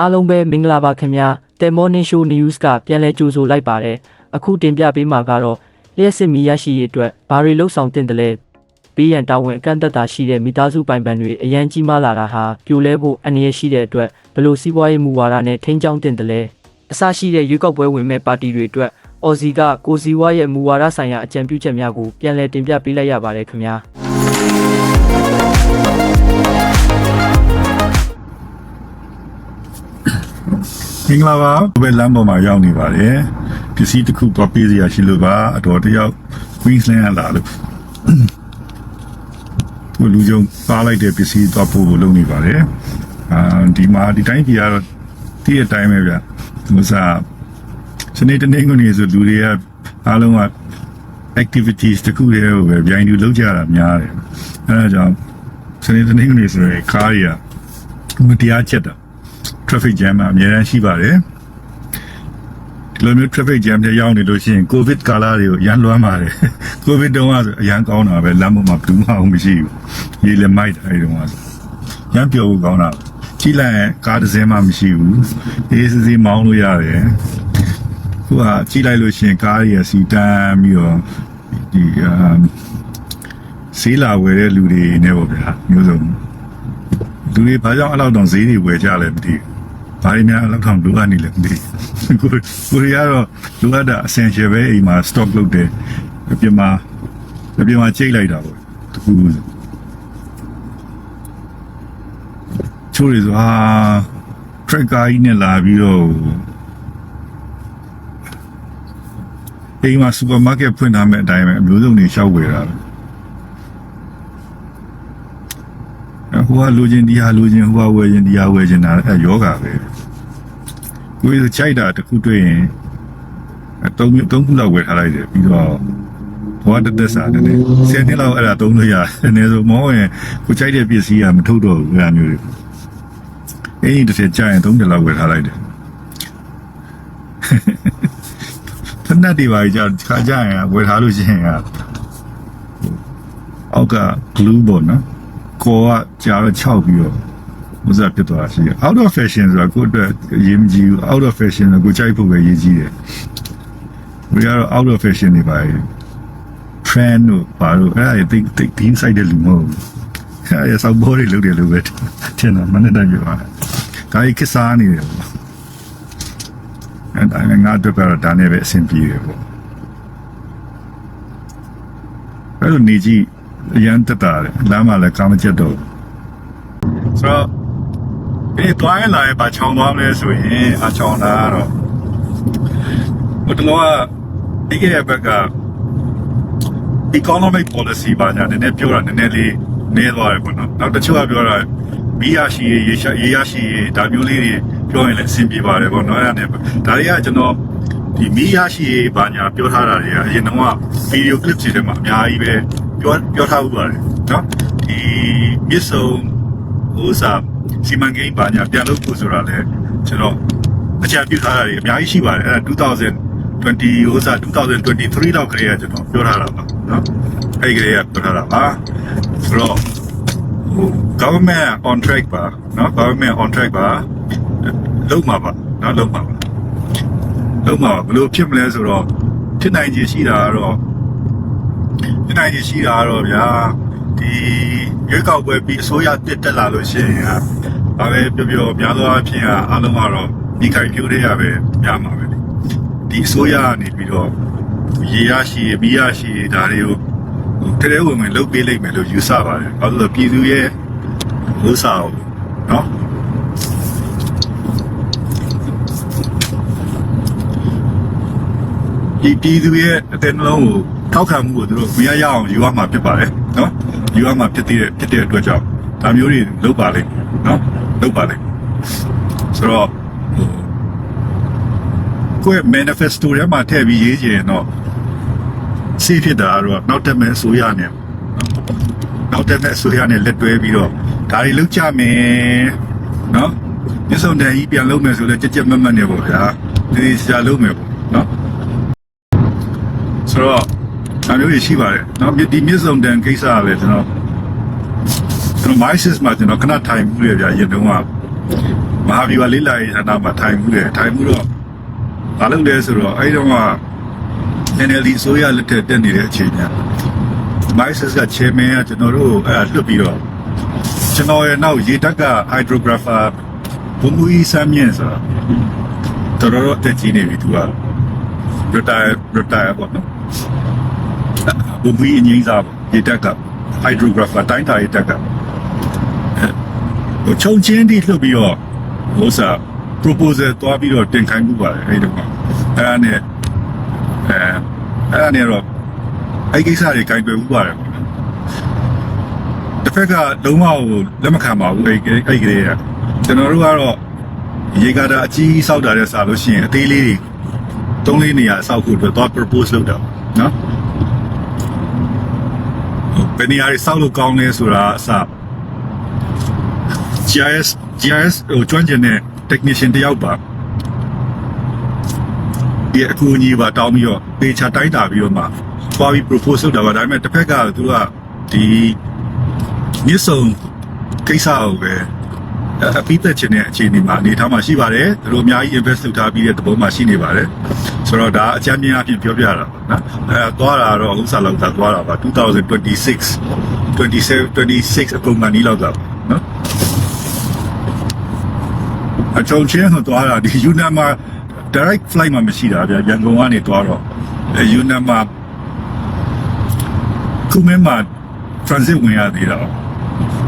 အားလုံးပဲမင်္ဂလာပါခင်ဗျာ The Morning Show News ကပြန်လဲကြိုဆိုလိုက်ပါတယ်အခုတင်ပြပေးမှာကတော့လျှက်စစ်မီရရှိရေးအတွက်ဘာတွေလှုပ်ဆောင်တင်တယ်လဲပေးရန်တာဝန်အကန့်အသတ်တာရှိတဲ့မိသားစုပိုင်ပန်တွေအရန်ကြီးမားလာတာဟာပြိုလဲဖို့အနေရရှိတဲ့အတွက်ဘယ်လိုစီးပွားရေးမူဝါဒနဲ့ထိန်းချောင်းတင်တယ်လဲအစရှိတဲ့ရွေးကောက်ပွဲဝင်မဲ့ပါတီတွေအတွက်အော်စီကကိုစီဝါရဲ့မူဝါဒဆိုင်ရာအကြံပြုချက်များကိုပြန်လည်တင်ပြပေးလိုက်ရပါတယ်ခင်ဗျာ မင်္ဂလာပါဘယ်လမ်းပေါ်မှာရောက်နေပါတယ်ပစ္စည်းတစ်ခုတော့ပေးစရာရှိလို့ပါအတော်တယောက် Queensland ကလာလို့သူလူကြုံပါလိုက်တဲ့ပစ္စည်းတော့ပို့ဖို့လုပ်နေပါတယ်အာဒီမှာဒီတိုင်းပြည်ကတော့တည့်အတိုင်းပဲဗျသူစားစနေတနေ့ကနေဆိုလူတွေကအားလုံးက activities တခုတည်းကိုပဲဗျိုင်းလူလုပ်ကြတာများတယ်အဲဒါကြောင့်စနေတနေ့ကနေဆိုရင်ကားတွေကမတရားချက်တာ traffic jam အများကြီးရှိပါတယ်ဒီလိုမျိုး traffic jam တွေရောက်နေလို့ရှိရင် covid ကာလတွေကိုရန်လွမ်းပါတယ် covid တုန်းကဆိုအရန်ကောင်းတာပဲလမ်းပေါ်မှာဘယ်သူမှမရှိဘူးရေလည်းမိုက်တယ်အဲဒီတုန်းကဆိုရန်ပြောဖို့ကောင်းတာကြီးလိုက်ရင်ကားတစ်စင်းမှမရှိဘူးအေးစစ်စစ်မောင်းလို့ရတယ်ခုကကြီးလိုက်လို့ရှိရင်ကားတွေကစီတန်းပြီးတော့ဒီအာဆေးလာဝယ်တဲ့လူတွေနဲ့ပေါ့ဗျာမျိုးစုံလူတွေဘာကြောင့်အဲ့လောက်တောင်ဈေးတွေဝယ်ကြလဲမသိဘူး။ ဘာတွေများအဲ့လောက်တောင်လိုအပ်နေလဲမသိဘူး။ကိုကိုရီးယားတော့လိုအပ်တာ essential ပဲအိမ်မှာ stock လုပ်တယ်။အပြင်မှာအပြင်မှာချိန်လိုက်တာပေါ့။တခုခုဆိုချိုးရဆိုဟာ tracker ကြီးနဲ့လာပြီးတော့အိမ်မှာ supermarket ဖွင့်ထားမဲ့အတိုင်းပဲအမျိုးစုံတွေရှောက်ဝယ်တာပဲ ဟိုကလိုချင်ဒီဟာလိုချင်ဟိုကဝယ်ချင်ဒီဟာဝယ်ချင်တာအဲယောဂပဲကိုယ်ချိုက်တာတစ်ခုတွေ့ရင်အသုံးမျိုးသုံးခုလောက်ဝယ်ထားလိုက်တယ်ပြီးတော့ဘောတက်တက်စားတယ်ဆယ်နှစ်လောက်အဲ့ဒါသုံးလို့ရတယ်နည်းဆိုမောရင်ကိုချိုက်တဲ့ပစ္စည်းကမထုတ်တော့ဘူးအဲ့မျိုးတွေအဲ့ဒီတစ်ချက်ကြာရင်သုံးတယ်လောက်ဝယ်ထားလိုက်တယ်ဖက်နက်တွေပါကြာခါကြာရင်ဝယ်ထားလို့ရှိရင်ကအောက်က glue ပေါ့နော် ကိုကကြာတော့6ပြီးတော့ဥစားဖြစ်သွားတာရှိတယ် out of fashion ဆိုတာကိုယ့်အတွက်အရေးမကြီးဘူး out of fashion ကကိုကြိုက်ဖို့ပဲအရေးကြီးတယ်ဘယ်ကတော့ out of fashion တွေပါ trend တို့ပါတော့အဲ့ဒါတိတ်တိတ်ဒီ side တဲ့လူမဟုတ်ဘူးအဲ့ဒါစောက်ဘောတွေလုပ်တယ်လို့ပဲထင်တာမနေ့တည်းပြောတာဒါကြီးကစားနေတယ်ပေါ့အဲ့ဒါနဲ့ငါတို့ကတော့ဒါနဲ့ပဲအဆင်ပြေတယ်ပေါ့အဲ့လိုနေကြည့် အရန်တက်တာတယ်လမ်းမှာလည်းကာမချက်တော့ဆိုတော့ဒီတွိုင်းလာရင်ဘာချောင်းသွားမလဲဆိုရင်အချောင်းလာတော့ဘယ်တော့ဒီကရဲ့ဘက်က economic policy ဘာညာနည်းနည်းပြောတာနည်းနည်းလေးနည်းသွားတယ်ပေါ့နော်နောက်တစ်ချို့ကပြောတာဘီးရရှိရေးရေရှာရေးရရှိရေးဒါမျိုးလေးတွေပြောရင်လည်းအဆင်ပြေပါတယ်ပေါ့နော်အဲ့ဒါနဲ့ဒါတွေကကျွန်တော်ဒီမီးရရှိရေးဘာညာပြောထားတာတွေကအရင်တော့ဗီဒီယိုကလစ်တွေထဲမှာအများကြီးပဲ ပြောပြောထားဥပါတယ်နော်ဒီမြစ်ဆုံဟိုစာစီမံကိန်းဘာညာပြန်လုပ်ဖို့ဆိုတာလည်းကျွန်တော်အကြံပြုထားတာတွေအများကြီးရှိပါတယ်အဲ့ဒါ2000 20ဟိုစား2023လောက်ကလေးကကျွန်တော်ပြောထားတာပါနော်အဲ့ဒီကလေးကပြောထားတာပါဆိုတော့ဟို government on track ပါနော် government on track ပါလုံးမှာပါနော်လုံးမှာပါလုံးမှာဘယ်လိုဖြစ်မလဲဆိုတော့ဖြစ်နိုင်ခြေရှိတာကတော့ ဖြစ်နိုင်ခြေရှိတာကတော့ဗျာဒီရွေးကောက်ပွဲပြီးအစိုးရတက်တက်လာလို့ရှိရင်ဟာဘာပဲပြောပြောများသောအားဖြင့်အားလုံးကတော့ဒီခိုင်ပြိုးတွေရပဲများမှာပဲလေဒီအစိုးရကနေပြီးတော့ရေရရှိရေမီးရရှိရေဒါတွေကိုဟိုတဲတဲဝင်ဝင်လုပ်ပေးလိုက်မယ်လို့ယူဆပါတယ်။ဘာလို့လဲပြည်သူရဲ့ဟိုစာကိုနော်ဒီပြည်သူရဲ့အတဲ့နှလုံးကို ထောက်ခံမှုကိုသူတို့မရရအောင်ယူရမှာဖြစ်ပါတယ်နော်ယူရမှာဖြစ်တဲ့ဖြစ်တဲ့အတွက်ကြောင့်ဒါမျိုးတွေလုပ်ပါလိမ့်နော်လုပ်ပါလိမ့်ဆိုတော့ကိုယ့်ရဲ့ manifesto ထဲမှာထည့်ပြီးရေးချင်တော့စီးဖြစ်တာကတော့နောက်တက်မဲ့အစိုးရနဲ့နောက်တက်မဲ့အစိုးရနဲ့လက်တွဲပြီးတော့ဒါတွေလုပ်ကြမယ်နော်မြစ်စုံတန်ကြီးပြန်လုပ်မယ်ဆိုတော့ကြက်ကြက်မတ်မတ်နေပေါ့ဗျာဒီဒီရှာလုပ်မယ်ပေါ့နော်ဆိုတော့ အမျိုးကြီးရှိပါတယ်နော်ဒီမြစ်စုံတန်ကိစ္စကလည်းကျွန်တော်ကျွန်တော် mysis မှာကျွန်တော်ခဏထိုင်မှုရဗျာရင်တုန်းကဟမဟာဗျူဟာလေးလာရေးဌာနမှာထိုင်မှုတယ်ထိုင်မှုတော့ဘာလုပ်လဲဆိုတော့အဲ့တော့က NLD ဆိုရလက်ထက်တက်နေတဲ့အချိန်ညာမိုက်ဆစ်ကချေမင်းကကျွန်တော်တို့အဲ့လွတ်ပြီးတော့ကျွန်တော်ရဲ့နောက်ရေတက်က hydrographer ဘုံမူကြီးစမ်းမြင့်ဆိုတာတော်တော်တက်ကြီးနေပြီသူက retire retire ပေါ့နော် ဘုံမူကြီးအငိမ့်စားပေါ့ရေတက်က hydrographer တိုင်းတာရေတက်ကဟိုချုံချင်းတိလှုပ်ပြီးတော့ဟိုစား proposal တွားပြီးတော့တင်ခိုင်းမှုပါတယ်အဲ့ဒီတော့အဲ့ဒါနဲ့အဲအဲ့ဒါနဲ့တော့အဲ့ကိစ္စတွေကင်တွယ်မှုပါတယ်ပေါ့နော်တစ်ဖက်ကလုံးဝကိုလက်မခံပါဘူးအဲ့အဲ့အဲ့ကလေးကကျွန်တော်တို့ကတော့ရေကာတာအကြီးစောက်တာတဲ့စားလို့ရှိရင်အသေးလေးတွေသုံးလေးနေရာစောက်ဖို့အတွက်တော့ propose လုပ်တာနော် ဘယ်နေရာတွေစောက်လို့ကောင်းလဲဆိုတာအစ GIS GIS ဟိုကျွမ်းကျင်တဲ့ technician တယောက်ပါဒီအကူအညီပါတောင်းပြီးတော့ပေချာတိုင်းတာပြီးတော့မှသွားပြီး propose လုပ်တာပါဒါပေမဲ့တစ်ဖက်ကသူကဒီမြစ်ဆုံကိစ္စကိုပဲအပိသက်ခြင်းတဲ့အခြေအနေမှာအနေထားမှာရှိပါတယ်သူတို့အများကြီး invest လုပ်ထားပြီးတဲ့သဘောမှာရှိနေပါတယ် ဆိုတော့ဒါအကြမ်းမြင်အဖြစ်ပြောပြတာပါနော်အဲသွားတာတော့ဥစ္စာလောက်သာသွားတာပါ2026 27 26အကုန်မှနီးလောက်သာပါနော်အချုံချင်းကိုသွားတာဒီယူနန်မှာ direct flight မှာမရှိတာဗျာရန်ကုန်ကနေသွားတော့အဲယူနန်မှာခုမင်းမှာ transit ဝင်ရသေးတာ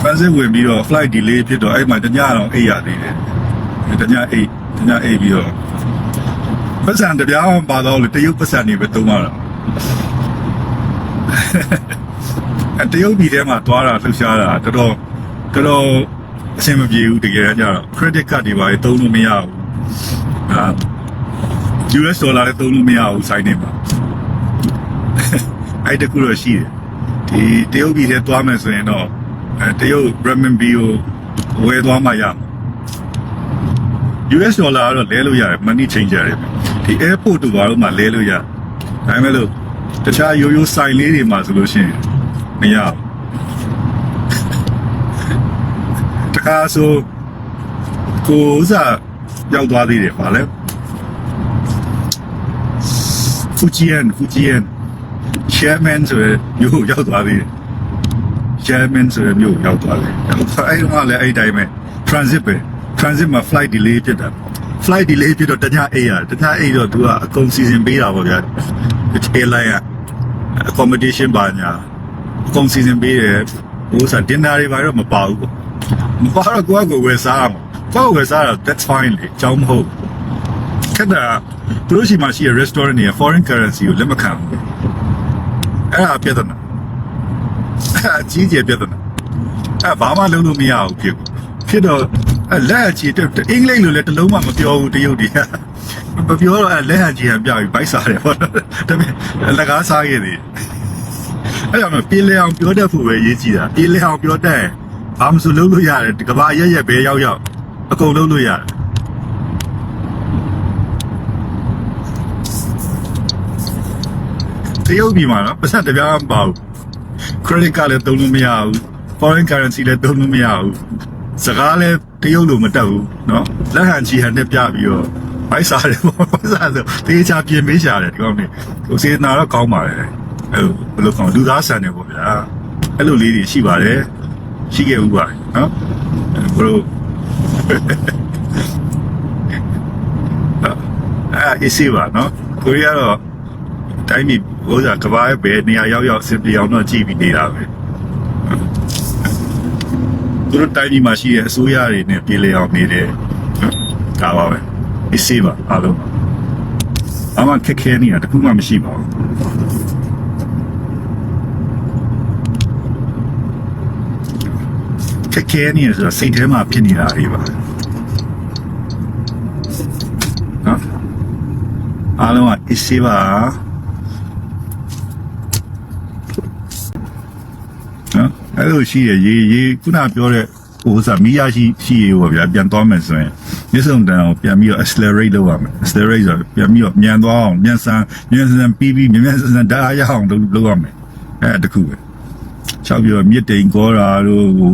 transit ဝင်ပြီးတော့ flight delay ဖြစ်တော့အဲ့မှာတညတော့အိပ်ရသေးတယ်တညအိပ်တညအိပ်ပြီးတော့ ပတ်စံတပြားမှပါတော့လေတရုတ်ပတ်စံနေပဲသုံးရတာအဲတရုတ်ပြည်ထဲမှာသွားတာလှူရှားတာတော်တော်တော်တော်အဆင်မပြေဘူးတကယ်ကြတော့ credit card တွေပါလေသုံးလို့မရဘူးအာ US ဒေါ်လာလည်းသုံးလို့မရဘူးဆိုင်နေမှာအဲ့တကူတော့ရှိတယ်ဒီတရုတ်ပြည်ထဲသွားမယ်ဆိုရင်တော့အဲတရုတ် renminbi ကိုဝယ်သွားမှရမှာ US ဒေါ်လာကတော့လဲလို့ရတယ် money changer တွေ ဒီ airport တို့ဘာလို့မှလဲလို့ရဒါပေမဲ့လို့တခြားရိုးရိုးဆိုင်လေးတွေမှာဆိုလို့ရှိရင်မရဘူးတခါဆိုကိုဥစားရောက်သွားသေးတယ်ဗာလဲ Fujian Fujian Chairman ဆိုရယ်မြို့ရောက်သွားသေးတယ် Chairman ဆိုရယ်မြို့ရောက်သွားတယ်အဲ့တော့လည်းအဲ့ဒီတိုင်းပဲ transit ပဲ transit မှာ flight delay ဖြစ်တာ flight delay ဖြစ်တော့တညအိပ်ရတယ်တညအိပ်တော့သူကအကုန်စီစဉ်ပေးတာပေါ့ဗျာ airline က accommodation ပါညာအကုန်စီစဉ်ပေးတယ်ဟိုစား dinner တွေဘာတော့မပါဘူးပေါ့မပါတော့ကိုယ့်ကိုယ်ဝယ်စားမှာကိုယ့်ကိုယ်ဝယ်စားတာ that's fine လေအကြောင်းမဟုတ်ခက်တာသူတို့ရှိမှရှိရ restaurant တွေ foreign currency ကိုလက်မခံဘူးအဲ့ဒါပြဿနာအဲ့အကြီးကျယ်ပြဿနာအဲ့ဘာမှလုပ်လို့မရဘူးဖြစ်ဖြစ်တော့အဲ့ လက်အကြီးတက်အင်္ဂလိပ်လိုလည်းတစ်လုံးမှမပြောဘူးတရုတ်တွေကမပြောတော့အဲ့လက်အကြီးကပြပြီးဘိုက်စားတယ်ပေါ့ဒါပေမဲ့လက်ကားစားခဲ့တယ်အဲ့တော့ပြေးလဲအောင်ပြောတတ်ဖို့ပဲရေးကြည့်တာပြေးလဲအောင်ပြောတတ်ရင်ဘာမှမဆိုလုပ်လို့ရတယ်ကဘာရက်ရက်ပဲရောက်ရောက်အကုန်လုပ်လို့ရတယ်တရုတ်ပြည်မှာနော်ပတ်စံတစ်ပြားမပါဘူး credit card လည်းသုံးလို့မရဘူး foreign currency လည်းသုံးလို့မရဘူးစကားလည်း တရုတ်လိုမတက်ဘူးနော်လက်ဟန်ချီဟန်နဲ့ပြပြီးတော့ဘိုက်စားတယ်ပေါ့ဘိုက်စားဆိုတေးချပြင်ပေးရှာတယ်ဒီကောင်နေဟိုစေတနာတော့ကောင်းပါတယ်အဲ့လိုဘယ်လိုကောင်းလူသားဆန်တယ်ပေါ့ဗျာအဲ့လိုလေးတွေရှိပါတယ်ရှိခဲ့ဥပါနော်ဘလို့အဲ့အေးစီပါနော်ကိုရီးယားတော့တိုင်းပြည်ဥစ္စာကဘာပဲနေရာရောက်ရောက်စင်ပြောင်တော့ကြည့်ပြီးနေတာပဲ သူတို့တိုင်းပြည်မှာရှိတဲ့အစိုးရတွေနဲ့ပြည်လည်အောင်နေတယ်ဒါပါပဲအစ်စီပါအားလုံးအမှခက်ခဲနေတာတခုမှမရှိပါဘူးခက်ခဲနေရဆိုတော့စိတ်ထဲမှာဖြစ်နေတာတွေပါနော်အားလုံးကအစ်စီပါနော် အဲ့လိုရှိရရေရေခုနပြောတဲ့ဟိုစားမီးရရှိရှိရေပေါ့ဗျာပြန်သွားမယ်ဆိုရင်မြစ်စုံတန်ကိုပြန်ပြီးတော့ accelerate လုပ်ရမယ် accelerate ဆိုပြန်ပြီးတော့မြန်သွားအောင်မြန်ဆန်မြန်ဆန်ပြီးပြီးမြန်မြန်ဆန်ဆန်ဓာတ်အားရအောင်လုပ်လုပ်ရမယ်အဲ့ဒါတခုပဲချောက်ပြီးတော့မြစ်တိန်ကောတာတို့ဟို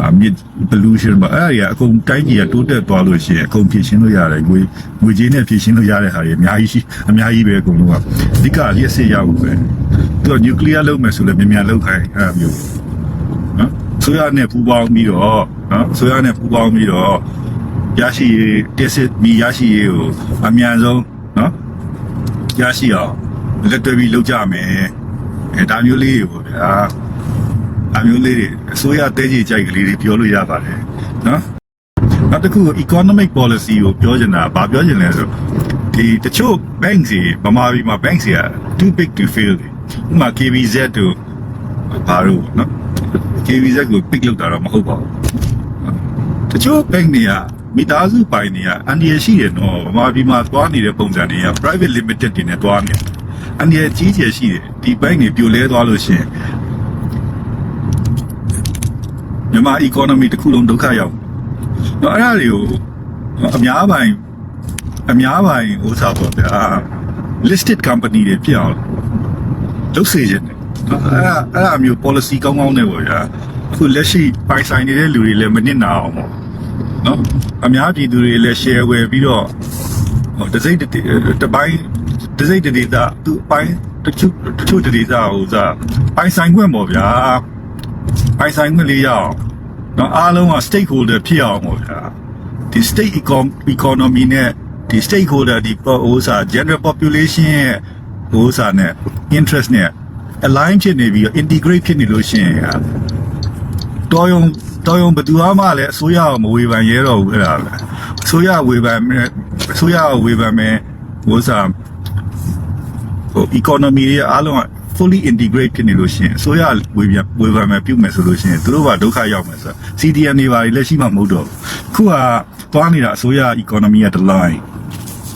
အာမြစ် pollution ဘာအဲ့ဒါကြီးအကုန်တိုင်းကြီးကတိုးတက်သွားလို့ရှိရင်အကုန်ဖြည့်ရှင်းလို့ရတယ်ငွေငွေကြေးနဲ့ဖြည့်ရှင်းလို့ရတဲ့ဟာတွေအများကြီးရှိအများကြီးပဲအကုန်လုံးကအဓိကလျှက်စစ်ရဖို့ပဲသူက nuclear လုပ်မယ်ဆိုလည်းမြန်မြန်လုပ်ခိုင်းအဲ့ဒါမျိုး နော်ဆိုရနဲ့ပူပေါင်းပြီးတော့နော်ဆိုရနဲ့ပူပေါင်းပြီးတော့ရရှိရေးတက်စစ်မီရရှိရေးကိုအမြန်ဆုံးနော်ရရှိအောင်လက်တွဲပြီးလုပ်ကြမယ်အဲဒါမျိုးလေးတွေပေါ့ဗျာအမျိုးလေးတွေအစိုးရတဲကြီးကြိုက်ကလေးတွေပြောလို့ရပါတယ်နော်နောက်တစ်ခု economic policy ကိုပြောချင်တာဗာပြောချင်လဲဆိုဒီတချို့ banks တွေဗမာပြည်မှာ banks တွေက too big to fail တွေဥပမာ KBZ တို့ဘာလို့နော် KBZ ကို pick လုပ်တာတော့မဟုတ်ပါဘူးတချို့ bank တွေကမိသားစုပိုင်တွေကအန်ဒီရရှိတယ်နော်ဗမာပြည်မှာသွားနေတဲ့ပုံစံတွေက private limited တွေနဲ့သွားနေတယ်အန်ဒီရကြီးကျယ်ရှိတယ်ဒီ bank တွေပြိုလဲသွားလို့ရှိရင်မြန်မာ economy တစ်ခုလုံးဒုက္ခရောက်တော့အဲ့ဒါတွေကိုအများပိုင်အများပိုင်ဥစားပေါ့ဗျာ listed company တွေဖြစ်အောင်လုပ်စေချင်တယ်နော် အဲ့ဒါအဲ့ဒါမျိုး policy ကောင်းကောင်းနဲ့ပေါ့ဗျာအခုလက်ရှိပိုင်ဆိုင်နေတဲ့လူတွေလည်းမနစ်နာအောင်ပေါ့နော်အများပြည်သူတွေလည်း share ဝယ်ပြီးတော့ဟိုတစ်စိတ်တစ်တစ်ပိုင်းတစ်စိတ်တစ်ဒေသသူအပိုင်းတချို့တချို့တစ်ဒေသဟိုစားပိုင်ဆိုင်ခွင့်ပေါ့ဗျာပိုင်ဆိုင်ခွင့်လေးရအောင်နော်အားလုံးက stakeholder ဖြစ်အောင်ပေါ့ဗျာဒီ state econ economy နဲ့ဒီ stakeholder ဒီဟိုစား general population ရဲ့ဟိုစားနဲ့ interest နဲ့ align ဖြစ်နေပြီးတော့ integrate ဖြစ်နေလို့ရှိရင်ဟာတော်ရုံတော်ရုံဘယ်သူမှလည်းအစိုးရကမဝေဖန်ရဲတော့ဘူးအဲ့ဒါပဲအစိုးရဝေဖန်မယ်အစိုးရကဝေဖန်မယ်ဟိုစားဟို economy ရဲ့အားလုံးက fully integrate ဖြစ်နေလို့ရှိရင်အစိုးရဝေဖန်ဝေဖန်မယ်ပြုမယ်ဆိုလို့ရှိရင်သူတို့ကဒုက္ခရောက်မယ်ဆိုတော့ CDN တွေပါလေလက်ရှိမှမဟုတ်တော့ဘူးခုကသွားနေတာအစိုးရ economy ရဲ့ line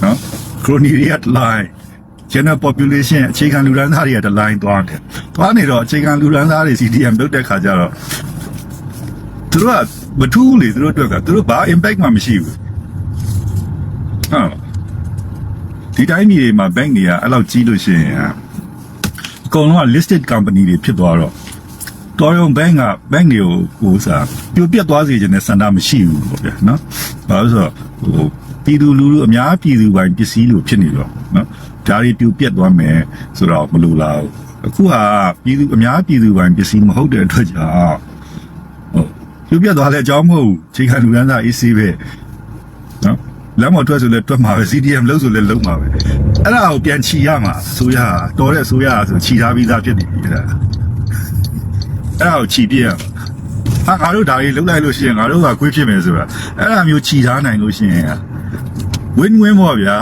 နော် crony တွေက line general population အခြေခံလူဒန်းသားတွေကတလိုင်းသွားတယ်။သွားနေတော့အခြေခံလူဒန်းသားတွေ CDM လုပ်တဲ့ခါကျတော့သူတို့ကမထူးလေသူတို့အတွက်ကသူတို့ဘာ impact မှမရှိဘူး။ဟုတ်ဒီတိုင်းပြည်တွေမှာ bank တွေကအဲ့လောက်ကြီးလို့ရှိရင်ဟာအကုန်လုံးက listed company တွေဖြစ်သွားတော့တော်ရုံ bank က bank တွေကိုဟိုစားပြိုပြတ်သွားစေခြင်းနဲ့စန္ဒမရှိဘူးပေါ့ဗျာနော်။ဘာလို့ဆိုတော့ဟိုပြည်သူလူထုအများပြည်သူပိုင်ပစ္စည်းလို့ဖြစ်နေတော့နော်။ ဒါတွေပြိုပြတ်သွားမယ်ဆိုတော့မလိုလားဘူး။အခုဟာပြည်သူအများပြည်သူပိုင်ပစ္စည်းမဟုတ်တဲ့အတွက်ကြောင့်ဟုတ်ပြိုပြတ်သွားတဲ့အကြောင်းမဟုတ်ဘူး။ချိန်ခံလူရန်သား AC ပဲ။နော်လမ်းမထွက်ဆိုလဲတွက်မှာပဲ CDM လို့ဆိုလဲလုံးမှာပဲအဲ့ဒါကိုပြန်ချီရမှာဆိုရတော်တဲ့ဆိုရဆိုချီထားပြီးသားဖြစ်နေပြီအဲ့ဒါအဲ့ဒါကိုချီပြရမှာဟာငါတို့ဒါကြီးလုံးလိုက်လို့ရှိရင်ငါတို့ကခွေးဖြစ်မယ်ဆိုတာအဲ့ဒါမျိုးချီထားနိုင်လို့ရှိရင် win win ပေါ့ဗျာ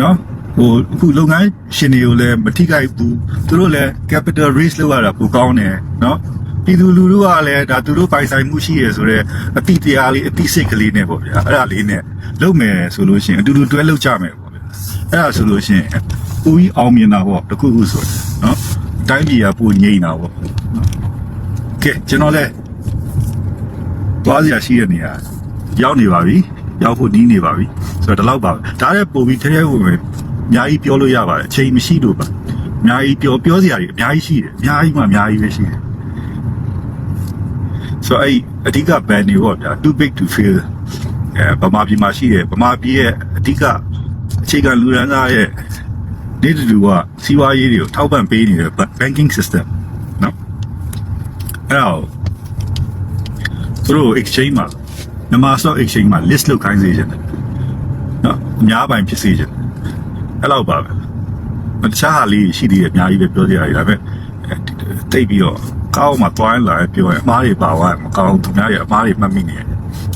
နော် ဟိုအခုလုပ်ငန်းရှင်တွေကိုလည်းမထိခိုက်ဘူးသူတို့လည်း capital raise လုပ်ရတာပိုကောင်းတယ်နော်ပြည်သူလူထုကလည်းဒါသူတို့ပိုင်ဆိုင်မှုရှိရဆိုတော့အတိတရားလေးအတိစိတ်ကလေးနဲ့ပေါ့ဗျာအဲ့ဒါလေးနဲ့လုပ်မယ်ဆိုလို့ရှိရင်အတူတူတွဲလုပ်ကြမယ်ပေါ့ဗျာအဲ့ဒါဆိုလို့ရှိရင်ကိုကြီးအောင်မြင်တာပေါ့တခုခုဆိုနော်တိုင်းပြည်ကပိုငြိမ်တာပေါ့ကဲကျွန်တော်လည်းသွားစရာရှိတဲ့နေရာရောက်နေပါပြီရောက်ဖို့နီးနေပါပြီဆိုတော့ဒီလောက်ပါပဲဒါလည်းပို့ပြီးထဲထဲဝင်ဝင် အများကြီးပြောလို့ရပါတယ်အချိန်မရှိလို့ပါအများကြီးပြောပြောစရာတွေအများကြီးရှိတယ်အများကြီးမှအများကြီးပဲရှိတယ်ဆိုတော့အဲ့အဓိက band တွေပေါ့ဗျာ too big to fail အဲဗမာပြည်မှာရှိတယ်ဗမာပြည်ရဲ့အဓိကအခြေခံလူရန်သားရဲ့နေတူကစီးပွားရေးတွေကိုထောက်ပံ့ပေးနေတဲ့ banking system နော်အဲ့တော့သူတို့ exchange မှာမြန်မာ stock exchange မှာ list လုပ်ခိုင်းစေချင်တယ်နော်အများပိုင်ဖြစ်စေချင်တယ် အဲ့လောက်ပါပဲတခြားဟာလေးရှိသေးတယ်အများကြီးပဲပြောကြရတယ်ဒါပေမဲ့တိတ်ပြီးတော့ကောင်းမှသွားရင်လာပြောရင်အမားတွေပါသွားမကောင်းသူများရဲ့အမားတွေမှတ်မိနေတယ်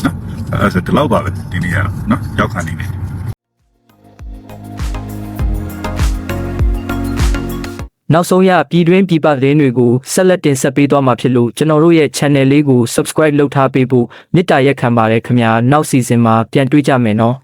နော်အဲ့ဒါဒီလောက်ပါပဲဒီနေ့ကတော့နော်ရောက်ခါနေနေနောက်ဆုံးရပြည်တွင်းပြည်ပသတင်းတွေကိုဆက်လက်တင်ဆက်ပေးသွားမှာဖြစ်လို့ကျွန်တော်တို့ရဲ့ channel လေးကို subscribe လုပ်ထားပေးဖို့မေတ္တာရက်ခံပါတယ်ခင်ဗျာနောက် season မှာပြန်တွေ့ကြမယ်နော်